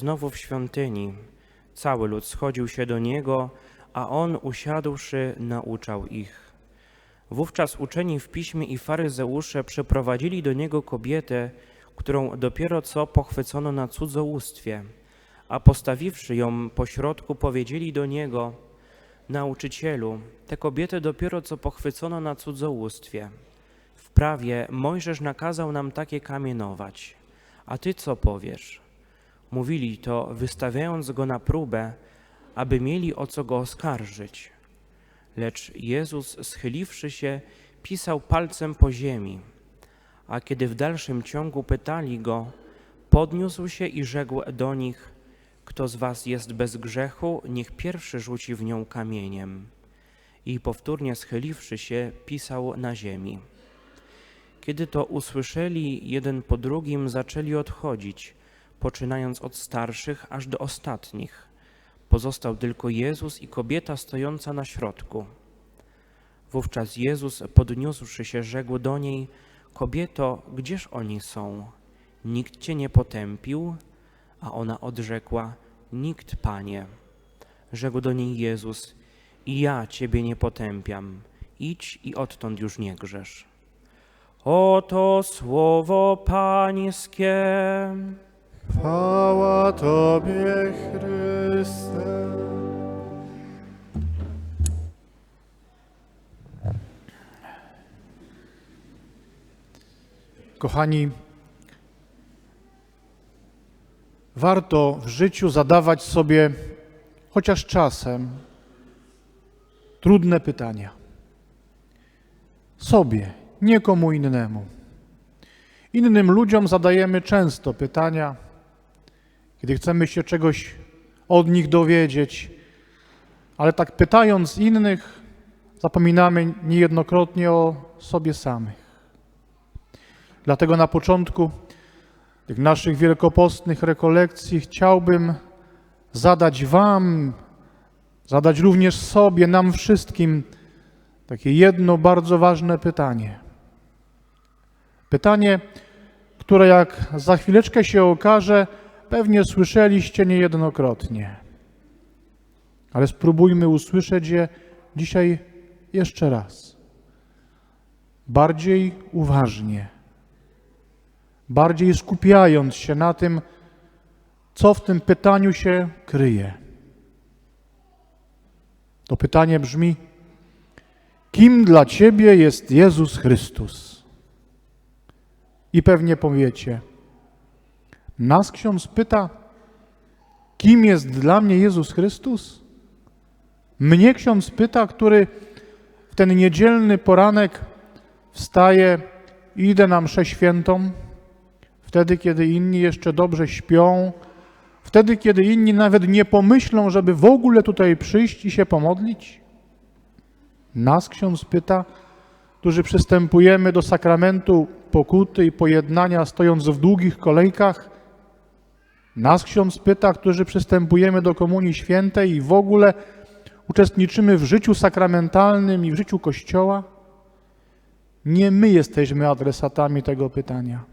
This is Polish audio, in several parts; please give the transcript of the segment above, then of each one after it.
Znowu w świątyni cały lud schodził się do niego, a on usiadłszy nauczał ich. Wówczas uczeni w piśmie i faryzeusze przyprowadzili do niego kobietę, którą dopiero co pochwycono na cudzołóstwie, a postawiwszy ją pośrodku, powiedzieli do niego: Nauczycielu, tę kobietę dopiero co pochwycono na cudzołóstwie. W prawie Mojżesz nakazał nam takie kamienować. A ty co powiesz? Mówili to, wystawiając go na próbę, aby mieli o co go oskarżyć. Lecz Jezus, schyliwszy się, pisał palcem po ziemi. A kiedy w dalszym ciągu pytali go, podniósł się i rzekł do nich: Kto z was jest bez grzechu, niech pierwszy rzuci w nią kamieniem. I powtórnie schyliwszy się, pisał na ziemi. Kiedy to usłyszeli, jeden po drugim zaczęli odchodzić, poczynając od starszych aż do ostatnich. Pozostał tylko Jezus i kobieta stojąca na środku. Wówczas Jezus, podniósłszy się, rzekł do niej: Kobieto, gdzież oni są? Nikt cię nie potępił? A ona odrzekła: Nikt, panie. Rzekł do niej Jezus: I ja ciebie nie potępiam. Idź i odtąd już nie grzesz. Oto słowo Pańskie. Chwała Tobie, Chryste. Kochani, warto w życiu zadawać sobie chociaż czasem trudne pytania. Sobie, nie komu innemu. Innym ludziom zadajemy często pytania, kiedy chcemy się czegoś od nich dowiedzieć, ale tak pytając innych, zapominamy niejednokrotnie o sobie samych. Dlatego na początku tych naszych wielkopostnych rekolekcji chciałbym zadać Wam, zadać również sobie, nam wszystkim takie jedno bardzo ważne pytanie. Pytanie, które jak za chwileczkę się okaże, pewnie słyszeliście niejednokrotnie. Ale spróbujmy usłyszeć je dzisiaj jeszcze raz. Bardziej uważnie, bardziej skupiając się na tym, co w tym pytaniu się kryje. To pytanie brzmi: Kim dla Ciebie jest Jezus Chrystus? I pewnie powiecie, nas ksiądz pyta, kim jest dla mnie Jezus Chrystus? Mnie ksiądz pyta, który w ten niedzielny poranek wstaje i idę na mszę świętą, wtedy, kiedy inni jeszcze dobrze śpią, wtedy, kiedy inni nawet nie pomyślą, żeby w ogóle tutaj przyjść i się pomodlić? Nas ksiądz pyta, którzy przystępujemy do sakramentu pokuty i pojednania, stojąc w długich kolejkach. Nas ksiądz pyta, którzy przystępujemy do Komunii Świętej i w ogóle uczestniczymy w życiu sakramentalnym i w życiu Kościoła. Nie my jesteśmy adresatami tego pytania.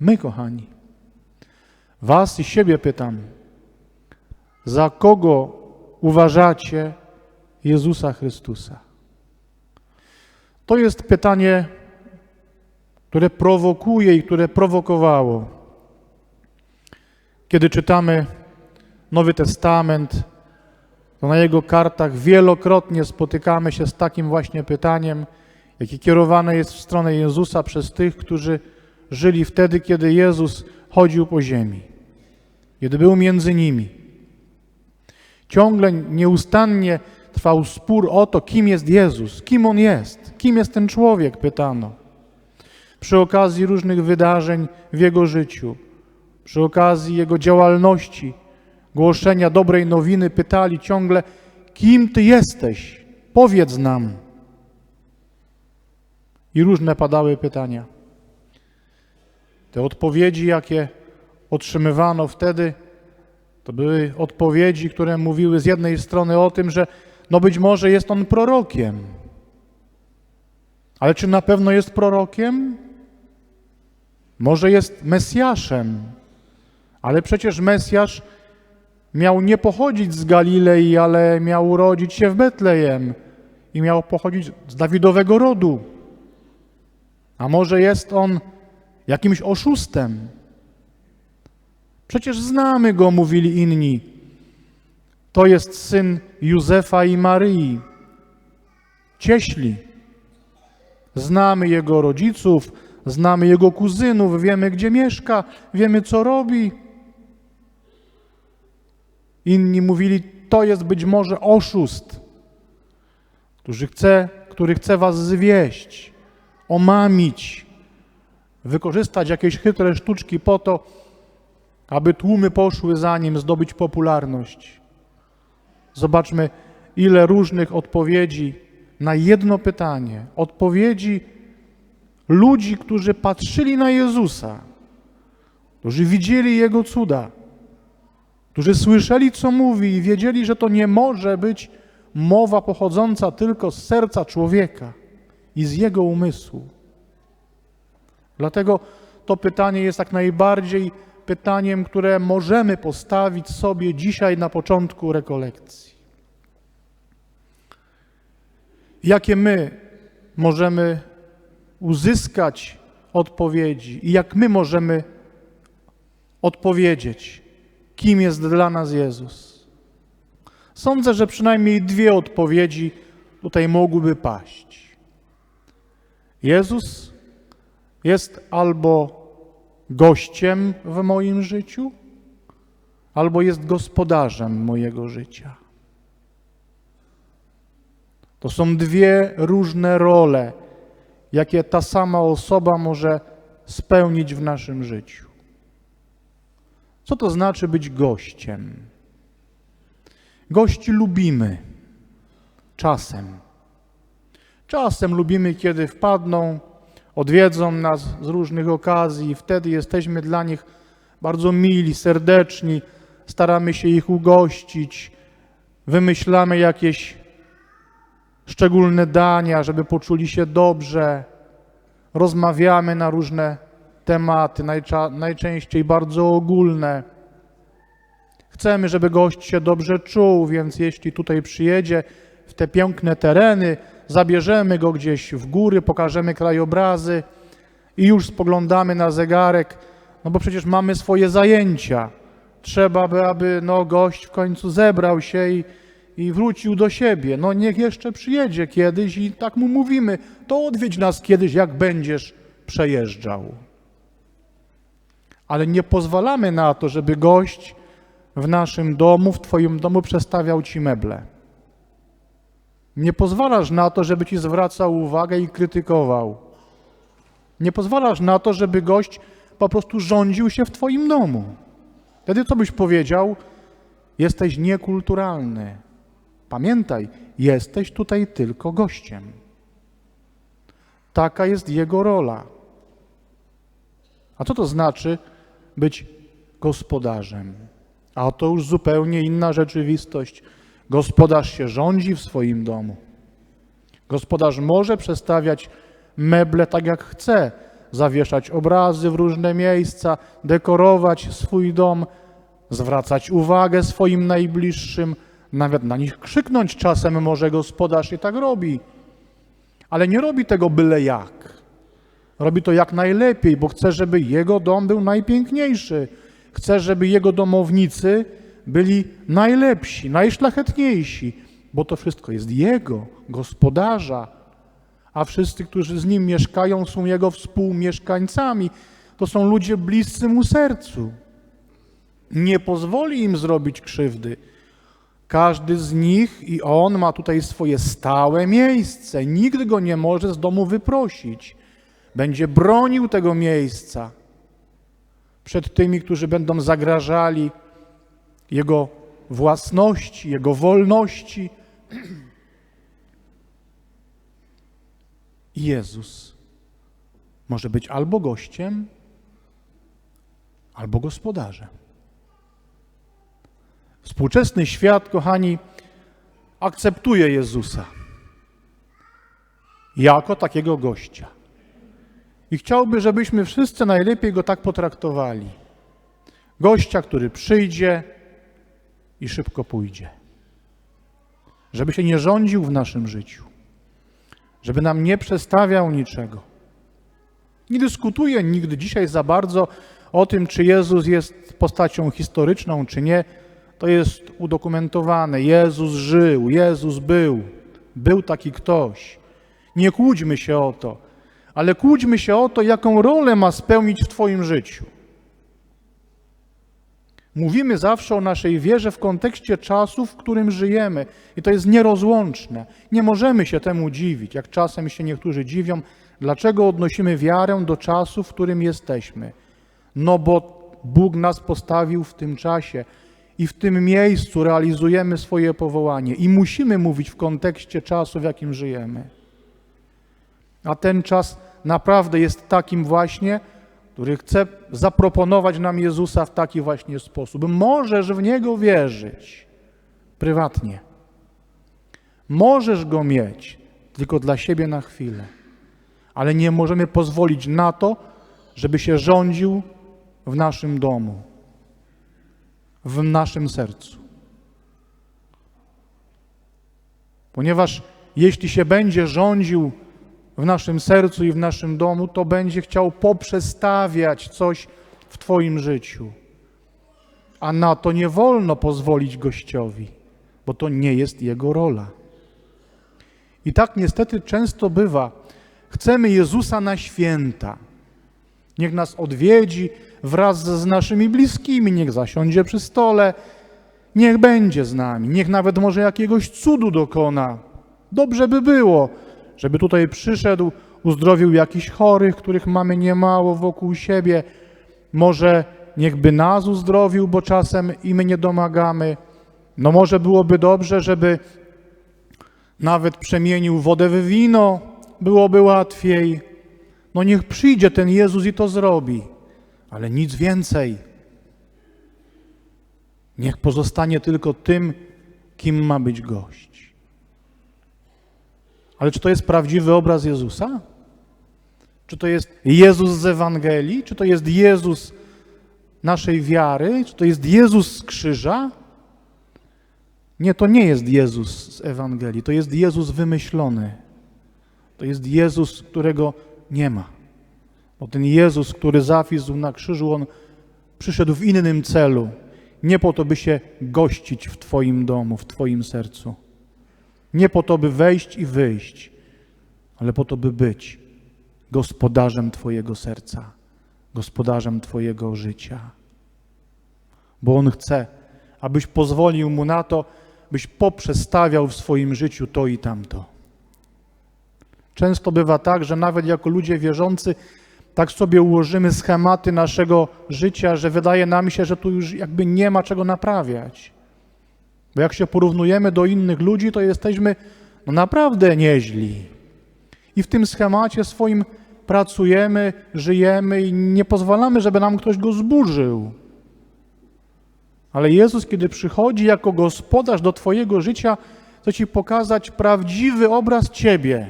My, kochani. Was i siebie pytam, za kogo uważacie Jezusa Chrystusa? To jest pytanie, które prowokuje i które prowokowało. Kiedy czytamy Nowy Testament, to na jego kartach wielokrotnie spotykamy się z takim właśnie pytaniem, jakie kierowane jest w stronę Jezusa przez tych, którzy żyli wtedy, kiedy Jezus chodził po ziemi, kiedy był między nimi. Ciągle, nieustannie trwał spór o to, kim jest Jezus, kim On jest, kim jest ten człowiek, pytano. Przy okazji różnych wydarzeń w Jego życiu, przy okazji Jego działalności, głoszenia dobrej nowiny, pytali ciągle, kim Ty jesteś, powiedz nam. I różne padały pytania. Te odpowiedzi, jakie otrzymywano wtedy, to były odpowiedzi, które mówiły z jednej strony o tym, że no być może jest on prorokiem. Ale czy na pewno jest prorokiem? Może jest Mesjaszem, Ale przecież Mesjasz miał nie pochodzić z Galilei, ale miał urodzić się w Betlejem i miał pochodzić z Dawidowego rodu. A może jest on jakimś oszustem? Przecież znamy go, mówili inni. To jest syn Józefa i Maryi. Cieśli. Znamy jego rodziców, znamy jego kuzynów, wiemy gdzie mieszka, wiemy co robi. Inni mówili, to jest być może oszust, który chce, który chce was zwieść, omamić, wykorzystać jakieś chytre sztuczki po to, aby tłumy poszły za nim, zdobyć popularność. Zobaczmy, ile różnych odpowiedzi na jedno pytanie, odpowiedzi ludzi, którzy patrzyli na Jezusa, którzy widzieli Jego cuda, którzy słyszeli, co mówi i wiedzieli, że to nie może być mowa pochodząca tylko z serca człowieka i z jego umysłu. Dlatego to pytanie jest jak najbardziej pytaniem, które możemy postawić sobie dzisiaj na początku rekolekcji. Jakie my możemy uzyskać odpowiedzi i jak my możemy odpowiedzieć, kim jest dla nas Jezus? Sądzę, że przynajmniej dwie odpowiedzi tutaj mogłyby paść. Jezus jest albo gościem w moim życiu, albo jest gospodarzem mojego życia. To są dwie różne role, jakie ta sama osoba może spełnić w naszym życiu. Co to znaczy być gościem? Gości lubimy. Czasem. Czasem lubimy, kiedy wpadną, odwiedzą nas z różnych okazji, wtedy jesteśmy dla nich bardzo mili, serdeczni, staramy się ich ugościć, wymyślamy jakieś szczególne dania, żeby poczuli się dobrze, rozmawiamy na różne tematy, najcza- najczęściej bardzo ogólne. Chcemy, żeby gość się dobrze czuł, więc jeśli tutaj przyjedzie w te piękne tereny, zabierzemy go gdzieś w góry, pokażemy krajobrazy i już spoglądamy na zegarek, no bo przecież mamy swoje zajęcia. Trzeba by, aby no, gość w końcu zebrał się i, i wrócił do siebie. No niech jeszcze przyjedzie kiedyś i tak mu mówimy, to odwiedź nas kiedyś, jak będziesz przejeżdżał. Ale nie pozwalamy na to, żeby gość w naszym domu, w Twoim domu przestawiał Ci meble. Nie pozwalasz na to, żeby Ci zwracał uwagę i krytykował. Nie pozwalasz na to, żeby gość po prostu rządził się w Twoim domu. Wtedy co byś powiedział? Jesteś niekulturalny. Pamiętaj, jesteś tutaj tylko gościem. Taka jest jego rola. A co to znaczy być gospodarzem? A to już zupełnie inna rzeczywistość. Gospodarz się rządzi w swoim domu. Gospodarz może przestawiać meble tak jak chce, zawieszać obrazy w różne miejsca, dekorować swój dom, zwracać uwagę swoim najbliższym, nawet na nich krzyknąć czasem może gospodarz i tak robi. Ale nie robi tego byle jak. Robi to jak najlepiej, bo chce, żeby jego dom był najpiękniejszy. Chce, żeby jego domownicy byli najlepsi, najszlachetniejsi, bo to wszystko jest jego, gospodarza, a wszyscy, którzy z nim mieszkają, są jego współmieszkańcami. To są ludzie bliscy mu sercu. Nie pozwoli im zrobić krzywdy. Każdy z nich i on ma tutaj swoje stałe miejsce. Nikt go nie może z domu wyprosić. Będzie bronił tego miejsca przed tymi, którzy będą zagrażali jego własności, jego wolności. Jezus może być albo gościem, albo gospodarzem. Współczesny świat, kochani, akceptuje Jezusa jako takiego gościa. I chciałby, żebyśmy wszyscy najlepiej go tak potraktowali. Gościa, który przyjdzie i szybko pójdzie. Żeby się nie rządził w naszym życiu. Żeby nam nie przestawiał niczego. Nie dyskutuję nigdy dzisiaj za bardzo o tym, czy Jezus jest postacią historyczną, czy nie. To jest udokumentowane. Jezus żył, Jezus był. Był taki ktoś. Nie kłóćmy się o to, ale kłóćmy się o to, jaką rolę ma spełnić w Twoim życiu. Mówimy zawsze o naszej wierze w kontekście czasu, w którym żyjemy, i to jest nierozłączne. Nie możemy się temu dziwić, jak czasem się niektórzy dziwią, dlaczego odnosimy wiarę do czasu, w którym jesteśmy. No bo Bóg nas postawił w tym czasie i w tym miejscu realizujemy swoje powołanie i musimy mówić w kontekście czasu, w jakim żyjemy. A ten czas naprawdę jest takim właśnie, który chce zaproponować nam Jezusa w taki właśnie sposób. Możesz w Niego wierzyć prywatnie. Możesz Go mieć tylko dla siebie na chwilę. Ale nie możemy pozwolić na to, żeby się rządził w naszym domu, w naszym sercu. Ponieważ jeśli się będzie rządził w naszym sercu i w naszym domu, to będzie chciał poprzestawiać coś w Twoim życiu. A na to nie wolno pozwolić gościowi, bo to nie jest jego rola. I tak niestety często bywa. Chcemy Jezusa na święta. Niech nas odwiedzi wraz z naszymi bliskimi, niech zasiądzie przy stole, niech będzie z nami, niech nawet może jakiegoś cudu dokona. Dobrze by było, żeby tutaj przyszedł, uzdrowił jakichś chorych, których mamy niemało wokół siebie. Może niechby nas uzdrowił, bo czasem i my nie domagamy. No może byłoby dobrze, żeby nawet przemienił wodę w wino, byłoby łatwiej. No niech przyjdzie ten Jezus i to zrobi, ale nic więcej. Niech pozostanie tylko tym, kim ma być gość. Ale czy to jest prawdziwy obraz Jezusa? Czy to jest Jezus z Ewangelii? Czy to jest Jezus naszej wiary? Czy to jest Jezus z krzyża? Nie, to nie jest Jezus z Ewangelii. To jest Jezus wymyślony. To jest Jezus, którego nie ma. Bo ten Jezus, który zawisł na krzyżu, on przyszedł w innym celu. Nie po to, by się gościć w Twoim domu, w Twoim sercu. Nie po to, by wejść i wyjść, ale po to, by być gospodarzem Twojego serca, gospodarzem Twojego życia. Bo On chce, abyś pozwolił Mu na to, byś poprzestawiał w swoim życiu to i tamto. Często bywa tak, że nawet jako ludzie wierzący, tak sobie ułożymy schematy naszego życia, że wydaje nam się, że tu już jakby nie ma czego naprawiać. Bo jak się porównujemy do innych ludzi, to jesteśmy no naprawdę nieźli. I w tym schemacie swoim pracujemy, żyjemy i nie pozwalamy, żeby nam ktoś go zburzył. Ale Jezus, kiedy przychodzi jako gospodarz do Twojego życia, chce Ci pokazać prawdziwy obraz Ciebie.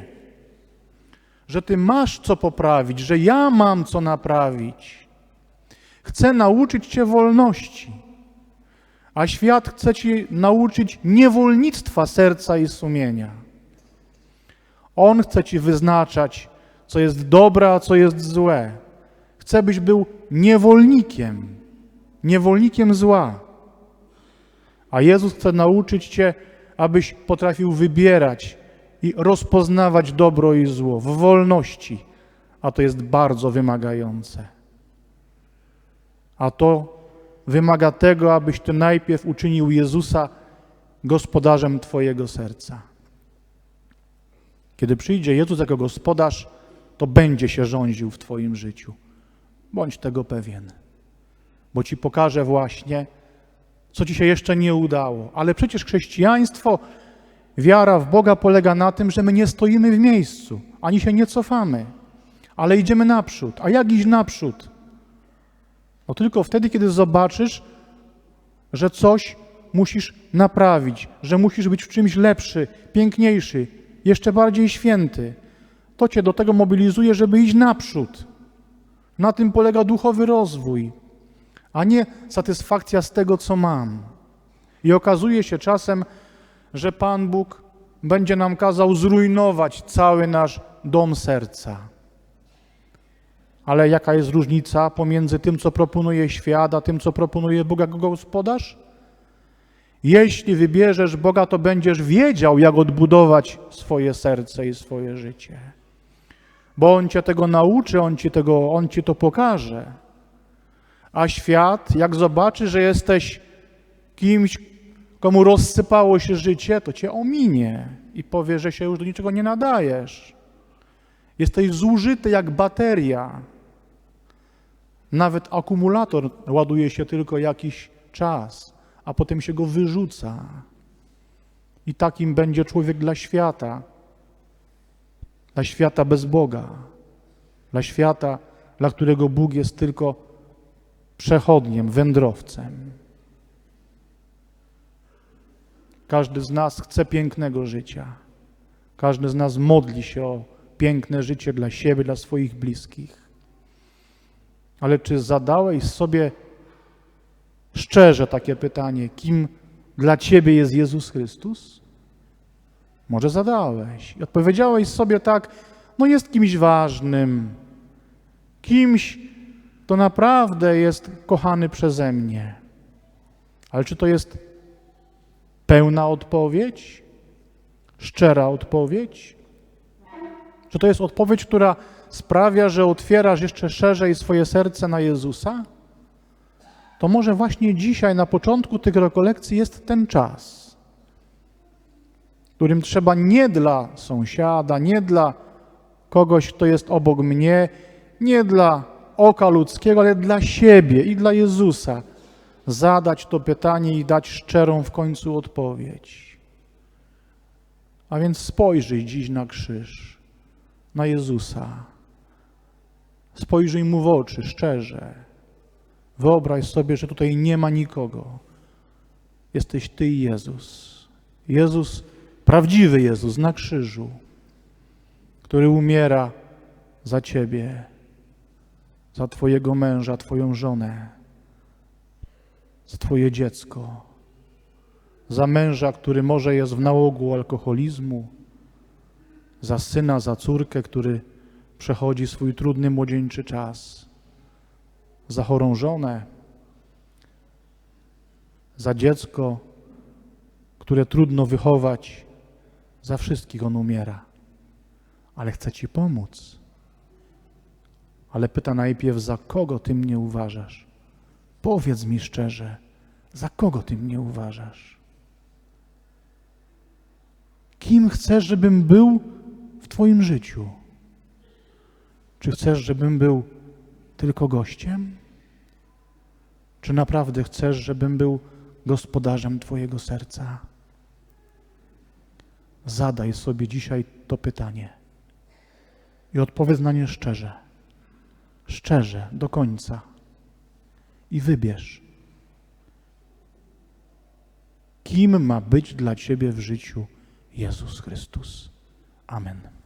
Że Ty masz co poprawić, że ja mam co naprawić. Chcę nauczyć Cię wolności, a świat chce Ci nauczyć niewolnictwa serca i sumienia. On chce Ci wyznaczać, co jest dobre, a co jest złe. Chce, byś był niewolnikiem, niewolnikiem zła. A Jezus chce nauczyć Cię, abyś potrafił wybierać i rozpoznawać dobro i zło w wolności, a to jest bardzo wymagające. A to wymaga tego, abyś Ty najpierw uczynił Jezusa gospodarzem Twojego serca. Kiedy przyjdzie Jezus jako gospodarz, to będzie się rządził w Twoim życiu. Bądź tego pewien, bo Ci pokaże właśnie, co Ci się jeszcze nie udało. Ale przecież chrześcijaństwo, wiara w Boga polega na tym, że my nie stoimy w miejscu, ani się nie cofamy, ale idziemy naprzód. A jak iść naprzód? No tylko wtedy, kiedy zobaczysz, że coś musisz naprawić, że musisz być w czymś lepszy, piękniejszy, jeszcze bardziej święty. To cię do tego mobilizuje, żeby iść naprzód. Na tym polega duchowy rozwój. a nie satysfakcja z tego, co mam. I okazuje się czasem, że Pan Bóg będzie nam kazał zrujnować cały nasz dom serca. Ale jaka jest różnica pomiędzy tym, co proponuje świat, a tym, co proponuje Bóg jako gospodarz? Jeśli wybierzesz Boga, to będziesz wiedział, jak odbudować swoje serce i swoje życie. Bo On cię tego nauczy, On ci, tego, on ci to pokaże. A świat, jak zobaczy, że jesteś kimś, komu rozsypało się życie, to cię ominie i powie, że się już do niczego nie nadajesz. Jesteś zużyty jak bateria. Nawet akumulator ładuje się tylko jakiś czas, a potem się go wyrzuca. I takim będzie człowiek dla świata. Dla świata bez Boga. Dla świata, dla którego Bóg jest tylko przechodniem, wędrowcem. Każdy z nas chce pięknego życia. Każdy z nas modli się o piękne życie dla siebie, dla swoich bliskich. Ale czy zadałeś sobie szczerze takie pytanie, kim dla ciebie jest Jezus Chrystus? Może zadałeś i odpowiedziałeś sobie tak, no jest kimś ważnym, kimś, kto naprawdę jest kochany przeze mnie. Ale czy to jest pełna odpowiedź? Szczera odpowiedź? Czy to jest odpowiedź, która sprawia, że otwierasz jeszcze szerzej swoje serce na Jezusa? To może właśnie dzisiaj, na początku tych rekolekcji, jest ten czas, którym trzeba nie dla sąsiada, nie dla kogoś, kto jest obok mnie, nie dla oka ludzkiego, ale dla siebie i dla Jezusa zadać to pytanie i dać szczerą w końcu odpowiedź. A więc spojrzyj dziś na krzyż, na Jezusa. Spojrzyj mu w oczy szczerze. Wyobraź sobie, że tutaj nie ma nikogo. Jesteś Ty i Jezus. Jezus, prawdziwy Jezus na krzyżu, który umiera za Ciebie, za Twojego męża, Twoją żonę, za Twoje dziecko, za męża, który może jest w nałogu alkoholizmu, za syna, za córkę, który przechodzi swój trudny młodzieńczy czas, za chorą żonę, za dziecko, które trudno wychować, za wszystkich on umiera, ale chce Ci pomóc. Ale pyta najpierw, za kogo Ty mnie uważasz? Powiedz mi szczerze, za kogo Ty mnie uważasz? Kim chcesz, żebym był w Twoim życiu? Czy chcesz, żebym był tylko gościem? Czy naprawdę chcesz, żebym był gospodarzem Twojego serca? Zadaj sobie dzisiaj to pytanie i odpowiedz na nie szczerze. Szczerze, do końca. I wybierz, kim ma być dla Ciebie w życiu Jezus Chrystus. Amen.